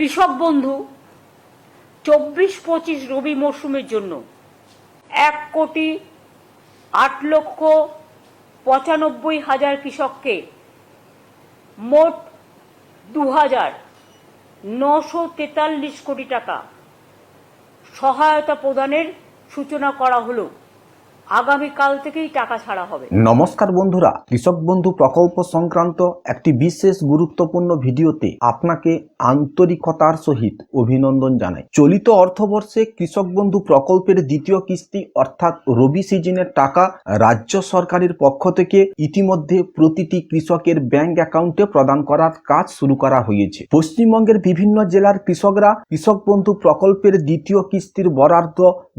কৃষক বন্ধু, চব্বিশ পঁচিশ রবি মরশুমের জন্য এক কোটি আট লক্ষ পঁচানব্বই হাজার কৃষককে মোট দু হাজার নশো তেতাল্লিশ কোটি টাকা সহায়তা প্রদানের সূচনা করা হলো। আগামীকাল থেকেই টাকা ছাড়া হবে। নমস্কার বন্ধুরা, কৃষক বন্ধু প্রকল্প সংক্রান্ত একটি বিশেষ গুরুত্বপূর্ণ ভিডিওতে আপনাকে আন্তরিকতার সহিত অভিনন্দন জানাই। চলিত অর্থবর্ষে কৃষক বন্ধু প্রকল্পের দ্বিতীয় কিস্তি অর্থাৎ রবি সিজনের টাকা রাজ্য সরকারের পক্ষ থেকে ইতিমধ্যে প্রতিটি কৃষকের ব্যাংক অ্যাকাউন্টে প্রদান করার কাজ শুরু করা হয়েছে। পশ্চিমবঙ্গের বিভিন্ন জেলার কৃষকরা কৃষক বন্ধু প্রকল্পের দ্বিতীয় কিস্তির বরাদ্দ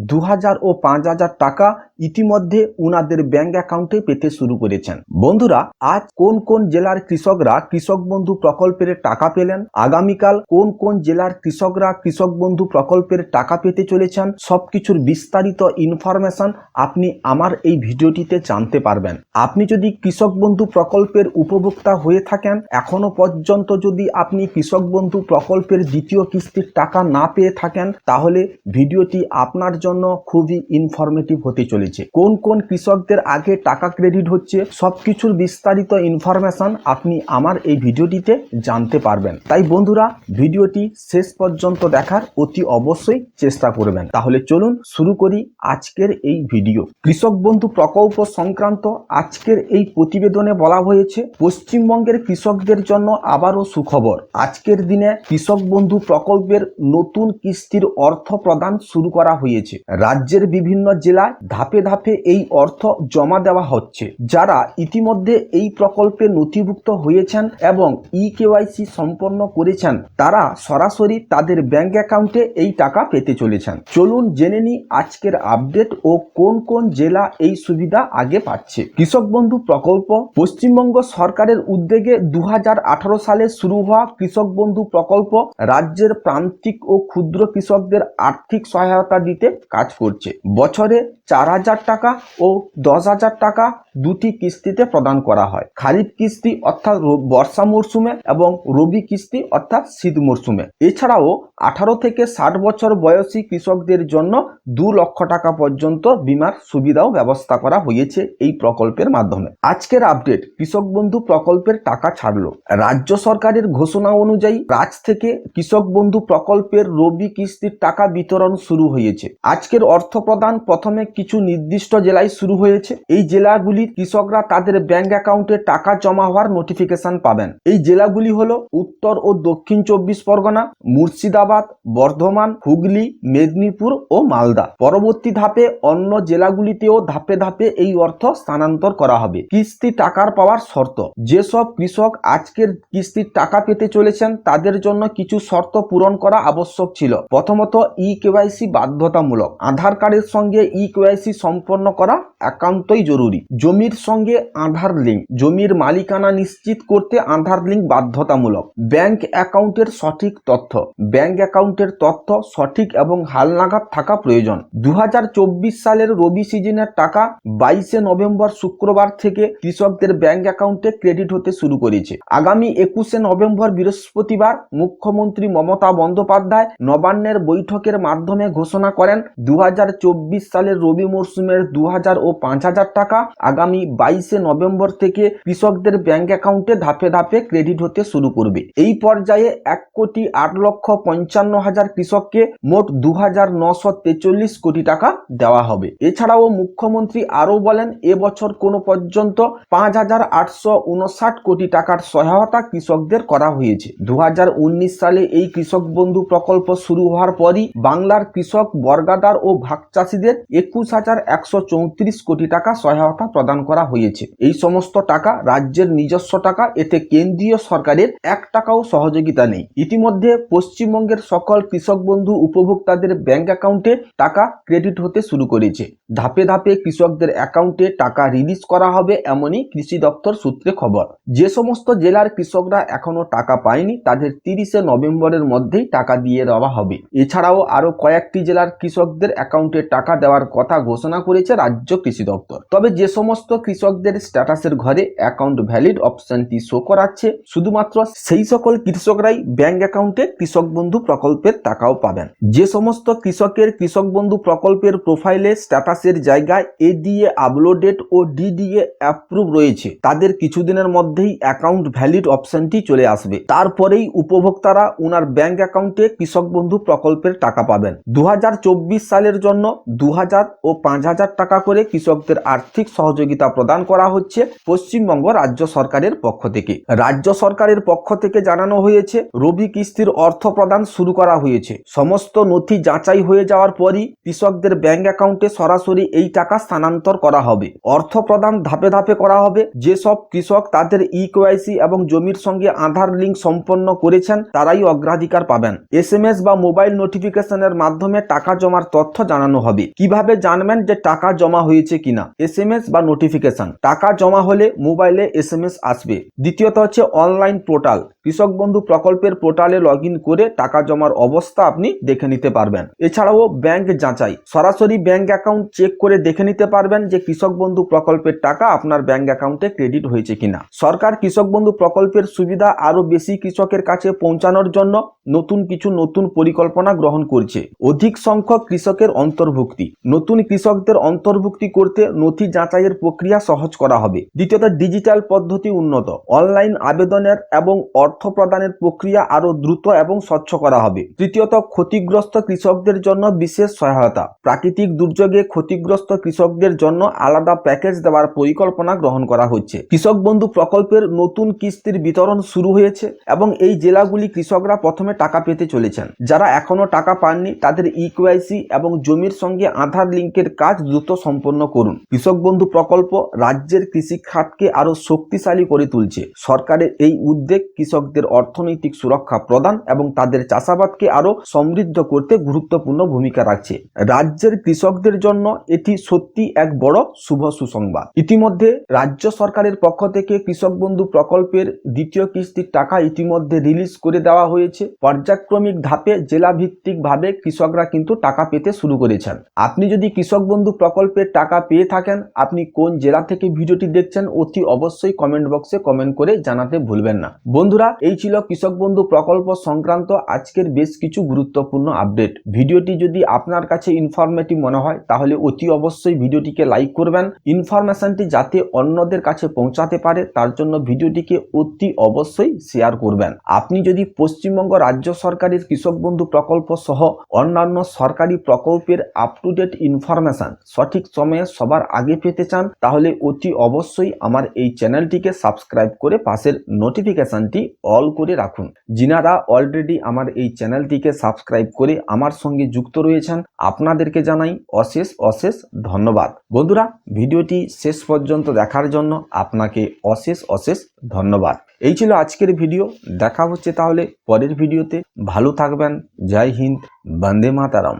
দু হাজার ও পাঁচ হাজার টাকা ইতিমধ্যে উনাদের ব্যাংক অ্যাকাউন্টে পেতে শুরু করেছেন। বন্ধুরা, আজ কোন কোন জেলার কৃষকরা কৃষক বন্ধু প্রকল্পের টাকা পেলেন? আগামীকাল কোন কোন জেলার কৃষকরা কৃষক বন্ধু প্রকল্পের টাকা পেতে চলেছেন? সবকিছুর বিস্তারিত ইনফরমেশন আপনি আমার এই ভিডিওটিতে জানতে পারবেন। আপনি যদি কৃষক বন্ধু প্রকল্পের উপভোক্তা হয়ে থাকেন, এখনও পর্যন্ত যদি আপনি কৃষক বন্ধু প্রকল্পের দ্বিতীয় কিস্তির টাকা না পেয়ে থাকেন, তাহলে ভিডিওটি আপনার জন্য খুবই ইনফরমেটিভ হতে চলেছে। কোন কোন কৃষকদের আগে টাকা ক্রেডিট হচ্ছে, সবকিছুর বিস্তারিত ইনফরমেশন আপনি আমার এই ভিডিওটিতে জানতে পারবেন। তাই বন্ধুরা, ভিডিওটি শেষ পর্যন্ত দেখার অতি অবশ্যই চেষ্টা করবেন। তাহলে চলুন শুরু করি আজকের এই ভিডিও। কৃষক বন্ধু প্রকল্প সংক্রান্ত আজকের এই প্রতিবেদনে বলা হয়েছে, পশ্চিমবঙ্গের কৃষকদের জন্য আবারও সুখবর। আজকের দিনে কৃষক বন্ধু প্রকল্পের নতুন কিস্তির অর্থ প্রদান শুরু করা হয়েছে। রাজ্যের বিভিন্ন জেলায় ধাপে ধাপে এই অর্থ জমা দেওয়া হচ্ছে। যারা ইতিমধ্যে এই প্রকল্পে নথিভুক্ত হয়েছেন এবং ই কেওয়াইসি সম্পন্ন করেছেন, তারা সরাসরি তাদের ব্যাংক অ্যাকাউন্টে এই টাকা পেতে চলেছেন। চলুন জেনে নিই আজকের আপডেট ও কোন কোন জেলা এই সুবিধা আগে পাচ্ছে। কৃষক বন্ধু প্রকল্প, পশ্চিমবঙ্গ সরকারের উদ্যোগে দু হাজার আঠারো সালে শুরু হওয়া কৃষক বন্ধু প্রকল্প রাজ্যের প্রান্তিক ও ক্ষুদ্র কৃষকদের আর্থিক সহায়তা দিতে কাজ করছে। বছরে চার হাজার হাজার টাকা ও দশ হাজার টাকা দুটি কিস্তিতে প্রদান করা হয়। খারিফ কিস্তি অর্থাৎ বর্ষা মরশুমে এবং রবি কিস্তি অর্থাৎ শীত মরশুমে এছাড়াও আঠারো থেকে ষাট বছর বয়সী কৃষকদের জন্য দু লক্ষ টাকা পর্যন্ত বিমার সুবিধাও ব্যবস্থা করা হয়েছে এই প্রকল্পের মাধ্যমে। আজকের আপডেট, কৃষক বন্ধু প্রকল্পের টাকা ছাড়লো। রাজ্য সরকারের ঘোষণা অনুযায়ী রাজ থেকে কৃষক বন্ধু প্রকল্পের রবি কিস্তির টাকা বিতরণ শুরু হয়েছে। আজকের অর্থ প্রদান প্রথমে কিছু নির্দিষ্ট জেলায় শুরু হয়েছে। এই জেলাগুলির কৃষকরা তাদের ব্যাংক অ্যাকাউন্টে টাকা জমা হওয়ার নোটিফিকেশন পাবেন। এই জেলাগুলি হলো উত্তর ও দক্ষিণ চব্বিশ পরগনা, মুর্শিদাবাদ, বর্ধমান, হুগলি, মেদিনীপুর ও মালদা। পরবর্তী ধাপে অন্য জেলাগুলিতেও ধাপে ধাপে এই অর্থ স্থানান্তর করা হবে। কিস্তি টাকার পাওয়ার শর্ত। যেসব কৃষক আজকের কিস্তির টাকা পেতে চলেছেন, তাদের জন্য কিছু শর্ত পূরণ করা আবশ্যক ছিল। প্রথমত ই কেওয়াইসি বাধ্যতামূলক। আধার কার্ডের সঙ্গে ই কেওয়াইসি সম্পন্ন করা একান্তই জরুরি। জমির সঙ্গে আধার লিঙ্ক জমির মালিকানা নিশ্চিত করতে আধার লিঙ্ক বাধ্যতামূলক। ব্যাংক অ্যাকাউন্টের সঠিক তথ্য। ব্যাংক অ্যাকাউন্টের তথ্য সঠিক এবং হালনাগাদ থাকা প্রয়োজন। দু হাজার চব্বিশ সালের রবি সিজনের টাকা বাইশে নভেম্বর শুক্রবার থেকে কৃষকদের ব্যাংক অ্যাকাউন্টে ক্রেডিট হতে শুরু করেছে। আগামী একুশে নভেম্বর বৃহস্পতিবার মুখ্যমন্ত্রী মমতা বন্দ্যোপাধ্যায় নবান্নের বৈঠকের মাধ্যমে ঘোষণা করেন দু হাজার চব্বিশ সালের রবি মরশুমের দু ও পাঁচ হাজার টাকা আগামী বাইশে নভেম্বর থেকে কৃষকদের ব্যাংক অ্যাকাউন্টে ধাপে ধাপে ক্রেডিট হতে শুরু করবে। এই পর্যায়ে এক কোটি আট লক্ষ পঞ্চান্ন হাজার কৃষককে মোট দু হাজার নশো তেচল্লিশ কোটি টাকা দেওয়া হবে। এছাড়াও মুখ্যমন্ত্রী আরও বলেন, এবছর কোনো পর্যন্ত পাঁচ হাজার আটশো উনষাট কোটি টাকার সহায়তা কৃষকদের করা হয়েছে। দু হাজার উনিশ সালে এই কৃষক বন্ধু প্রকল্প শুরু হওয়ার পরই বাংলার কৃষক, বর্গাদার ও ভাগ চাষিদের একুশ হাজার একশো চৌত্রিশ কোটি টাকা সহায়তা প্রদান করা হয়েছে। এই সমস্ত টাকা রাজ্যের নিজস্ব টাকা, এতে কেন্দ্রীয় সরকারের এক টাকাও সহযোগিতা নেই। ইতিমধ্যে পশ্চিমবঙ্গের সকল কৃষক বন্ধু উপভোক্তাদের ব্যাংক অ্যাকাউন্টে টাকা ক্রেডিট হতে শুরু করেছে। ধাপে ধাপে কৃষকদের অ্যাকাউন্টে টাকা রিলিজ করা হবে এমনই কৃষি দপ্তর সূত্রে খবর। যে সমস্ত জেলার কৃষকরা এখনও টাকা পায়নি, তাদের তিরিশে নভেম্বরের মধ্যেই টাকা দিয়ে দেওয়া হবে। এছাড়াও আরও কয়েকটি জেলার কৃষকদের অ্যাকাউন্টে টাকা দেওয়ার কথা ঘোষণা করে করেছে রাজ্য কৃষি দপ্তর। তবে যে সমস্ত কৃষকদের স্ট্যাটাসের ঘরে অ্যাকাউন্ট ভ্যালিড অপশনটি শো করাচ্ছে, শুধুমাত্র সেই সকল কৃষকরাই ব্যাংক অ্যাকাউন্টে কৃষক বন্ধু প্রকল্পের টাকাও পাবেন। যে সমস্ত কৃষকের কৃষক বন্ধু প্রকল্পের প্রোফাইলে স্ট্যাটাসের জায়গায় এডিএ আপলোডেড ও ডিডিএ অ্যাপ্রুভ রয়েছে, তাদের কিছুদিনের মধ্যেই অ্যাকাউন্ট ভ্যালিড অপশনটি চলে আসবে। তারপরেই উপভোক্তারা ওনার ব্যাংক অ্যাকাউন্টে কৃষক বন্ধু প্রকল্পের টাকা পাবেন। দু হাজার চব্বিশ সালের জন্য দু হাজার ও পাঁচ হাজার টাকা করে কৃষকদের আর্থিক সহযোগিতা প্রদান করা হচ্ছে পশ্চিমবঙ্গ রাজ্য সরকারের পক্ষ থেকে। রাজ্য সরকারের পক্ষ থেকে জানানো হয়েছে, রবি কিস্তির অর্থ প্রদান শুরু করা হয়েছে। সমস্ত নথি যাচাই হয়ে যাওয়ার পরই কৃষকদের ব্যাংক অ্যাকাউন্টে সরাসরি এই টাকা স্থানান্তর করা হবে। অর্থ প্রদান ধাপে ধাপে করা হবে। যেসব কৃষক তাদের ই কেওয়াইসি এবং জমির সঙ্গে আধার লিঙ্ক সম্পন্ন করেছেন, তারাই অগ্রাধিকার পাবেন। এসএমএস বা মোবাইল নোটিফিকেশনের মাধ্যমে টাকা জমার তথ্য জানানো হবে। কীভাবে জানবেন? যে টাকা জমা হয়েছে কিনা এস এম এস বা নোটিফিকেশন টাকা জমা হলে মোবাইলে এস এম এস আসবে। দ্বিতীয়ত হচ্ছে অনলাইন পোর্টাল কৃষক বন্ধু প্রকল্পের পোর্টালে লগ করে টাকা জমার অবস্থা আপনি দেখে নিতে পারবেন। এছাড়াও ব্যাংক যাচাই। সরাসরি ব্যাংক অ্যাকাউন্ট চেক করে দেখে নিতে পারবেন যে কৃষক বন্ধু প্রকল্পের টাকা আপনার ব্যাংক অ্যাকাউন্টে ক্রেডিট হয়েছে কিনা। সরকার কৃষক বন্ধু প্রকল্পের সুবিধা আরও বেশি কৃষকের কাছে পৌঁছানোর জন্য নতুন কিছু নতুন পরিকল্পনা গ্রহণ করছে। অধিক সংখ্যক কৃষকের অন্তর্ভুক্তি। নতুন কৃষকদের অন্তর্ভুক্তি করতে নথি যাচাইয়ের প্রক্রিয়া সহজ করা হবে। দ্বিতীয়ত, ডিজিটাল পদ্ধতি উন্নত। অনলাইন আবেদনের এবং অর্থ প্রদানের প্রক্রিয়া আরও দ্রুত এবং স্বচ্ছ করা হবে। তৃতীয়ত, ক্ষতিগ্রস্ত কৃষকদের জন্য বিশেষ সহায়তা। প্রাকৃতিক দুর্যোগে ক্ষতিগ্রস্ত কৃষকদের জন্য আলাদা প্যাকেজ দেওয়ার পরিকল্পনা গ্রহণ করা হচ্ছে। কৃষক বন্ধু প্রকল্পের নতুন কিস্তির বিতরণ শুরু হয়েছে এবং এই জেলাগুলি কৃষকরা প্রথমে টাকা পেতে চলেছেন। যারা এখনও টাকা পাননি, তাদের ইকুআইসি এবং জমির সঙ্গে আধার লিঙ্কের কাজ দ্রুত সম্পন্ন করুন। কৃষক বন্ধু প্রকল্প রাজ্যের কৃষি খাতকে আরও শক্তিশালী করে তুলছে। সরকারের এই উদ্যোগ কৃষকদের অর্থনৈতিক সুরক্ষা প্রদান এবং তাদের চাষাবাদকে আরও সমৃদ্ধ করতে গুরুত্বপূর্ণ ভূমিকা রাখছে। রাজ্যের কৃষকদের জন্য এটি সত্যি এক বড় শুভ সুসংবাদ। ইতিমধ্যে রাজ্য সরকারের পক্ষ থেকে কৃষক বন্ধু প্রকল্পের দ্বিতীয় কিস্তির টাকা ইতিমধ্যে রিলিজ করে দেওয়া হয়েছে। পর্যায়ক্রমিক ধাপে জেলা ভিত্তিক ভাবে কৃষকরা কিন্তু টাকা পেতে শুরু করেছেন। আপনি যদি কৃষক বন্ধু প্রকল্পের টাকা পেয়ে থাকেন, আপনি কোন জেলা থেকে ভিডিওটি দেখছেন, অতি অবশ্যই কমেন্ট বক্সে কমেন্ট করে জানাতে ভুলবেন না। বন্ধুরা এই ছিল কৃষক বন্ধু প্রকল্প সংক্রান্ত আজকের বেশ কিছু গুরুত্বপূর্ণ আপডেট ভিডিওটি যদি আপনার কাছে ইনফরমেটিভ মনে হয়, তাহলে অতি অবশ্যই ভিডিওটিকে লাইক করবেন। ইনফরমেশনটি যাতে অন্যদের কাছে পৌঁছাতে পারে, তার জন্য ভিডিওটিকে অতি অবশ্যই শেয়ার করবেন। আপনি যদি পশ্চিমবঙ্গ রাজ্য সরকারের কৃষক বন্ধু প্রকল্প সহ অন্যান্য সরকারি প্রকল্পের আপ টু ডেট ইনফরমেশন সঠিক সময়ে সবার আগে পেতে চান, তাহলে অতি অবশ্যই আমার এই চ্যানেলটিকে সাবস্ক্রাইব করে পাশের নোটিফিকেশনটি অল করে রাখুন। যিনারা অলরেডি আমার এই চ্যানেলটিকে সাবস্ক্রাইব করে আমার সঙ্গে যুক্ত রয়েছেন। আপনাদেরকে জানাই অশেষ অশেষ ধন্যবাদ। বন্ধুরা, ভিডিওটি শেষ পর্যন্ত দেখার জন্য আপনাকে অশেষ অশেষ ধন্যবাদ। এই ছিল আজকের ভিডিও। দেখা হচ্ছে তাহলে পরের ভিডিওতে। ভালো থাকবেন। জয় হিন্দ। বন্দে মাতারাম।